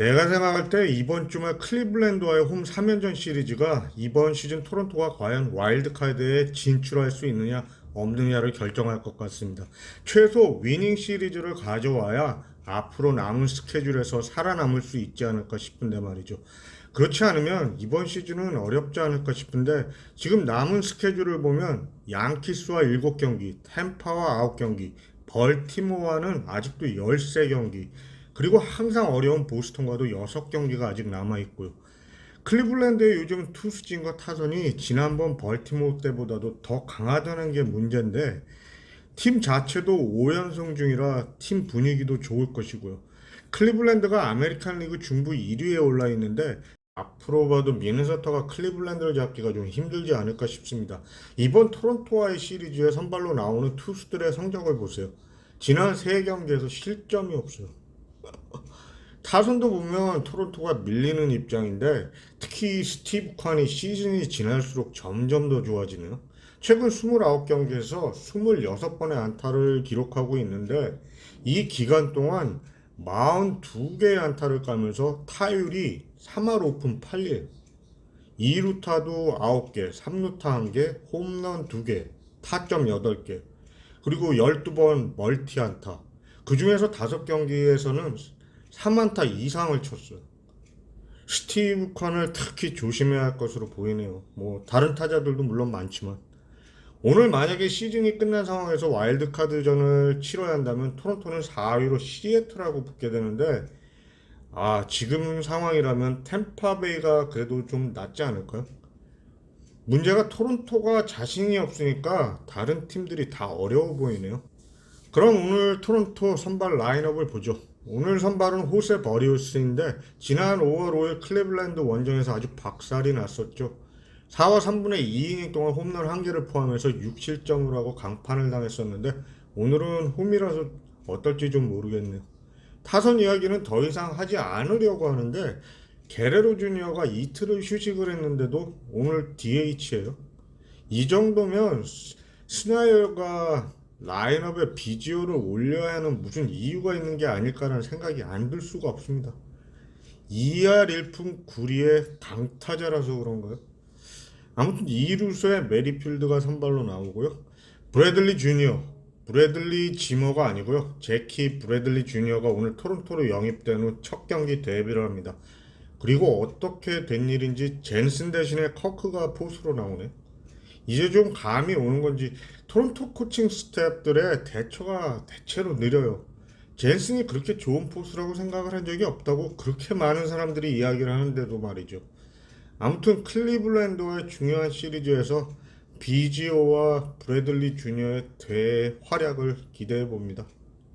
내가 생각할 때 이번 주말 클리블랜드와의 홈 3연전 시리즈가 이번 시즌 토론토가 과연 와일드카드에 진출할 수 있느냐 없느냐를 결정할 것 같습니다. 최소 위닝 시리즈를 가져와야 앞으로 남은 스케줄에서 살아남을 수 있지 않을까 싶은데 말이죠. 그렇지 않으면 이번 시즌은 어렵지 않을까 싶은데 지금 남은 스케줄을 보면 양키스와 7경기, 템파와 9경기, 벌티모어와는 아직도 13경기, 그리고 항상 어려운 보스턴과도 6경기가 아직 남아있고요. 클리블랜드의 요즘 투수진과 타선이 지난번 벌티모어 때보다도 더 강하다는 게 문제인데 팀 자체도 5연승 중이라 팀 분위기도 좋을 것이고요. 클리블랜드가 아메리칸 리그 중부 1위에 올라 있는데 앞으로 봐도 미네소타가 클리블랜드를 잡기가 좀 힘들지 않을까 싶습니다. 이번 토론토와의 시리즈에 선발로 나오는 투수들의 성적을 보세요. 지난 세 경기에서 실점이 없어요. 타선도 보면 토론토가 밀리는 입장인데 특히 스티브 칸이 시즌이 지날수록 점점 더 좋아지네요. 최근 29경기에서 26번의 안타를 기록하고 있는데 이 기간 동안 42개의 안타를 까면서 타율이 3할 오픈 8리 2루타도 9개, 3루타 1개, 홈런 2개, 타점 8개, 그리고 12번 멀티 안타. 그 중에서 5경기에서는 3안타 이상을 쳤어요. 스티브 칸을 특히 조심해야 할 것으로 보이네요. 뭐 다른 타자들도 물론 많지만 오늘 만약에 시즌이 끝난 상황에서 와일드카드전을 치러야 한다면 토론토는 4위로 시애틀하고 붙게 되는데 아 지금 상황이라면 템파베이가 그래도 좀 낫지 않을까요? 문제가 토론토가 자신이 없으니까 다른 팀들이 다 어려워 보이네요. 그럼 오늘 토론토 선발 라인업을 보죠. 오늘 선발은 호세 버리우스인데 지난 5월 5일 클리블랜드 원정에서 아주 박살이 났었죠. 4와 3분의 2이닝 동안 홈런 1개를 포함해서 6실점을 하고 강판을 당했었는데 오늘은 홈이라서 어떨지 좀 모르겠네요. 타선 이야기는 더 이상 하지 않으려고 하는데 게레로 주니어가 이틀을 휴식을 했는데도 오늘 DH예요. 이 정도면 스- 스나이어가 라인업에 비지오를 올려야 하는 무슨 이유가 있는 게 아닐까라는 생각이 안 들 수가 없습니다. 2할 1푼 9리의 강타자라서 그런가요? 아무튼 2루수에 메리필드가 선발로 나오고요. 브래들리 주니어, 브래들리 지머가 아니고요. 제키 브래들리 주니어가 오늘 토론토로 영입된 후 첫 경기 데뷔를 합니다. 그리고 어떻게 된 일인지 젠슨 대신에 커크가 포수로 나오네. 이제 좀 감이 오는 건지 토론토 코칭 스태프들의 대처가 대체로 느려요. 젠슨이 그렇게 좋은 포수라고 생각을 한 적이 없다고 그렇게 많은 사람들이 이야기를 하는데도 말이죠. 아무튼 클리블랜드와의 중요한 시리즈에서 비지오와 브래들리 주니어의 대활약을 기대해 봅니다.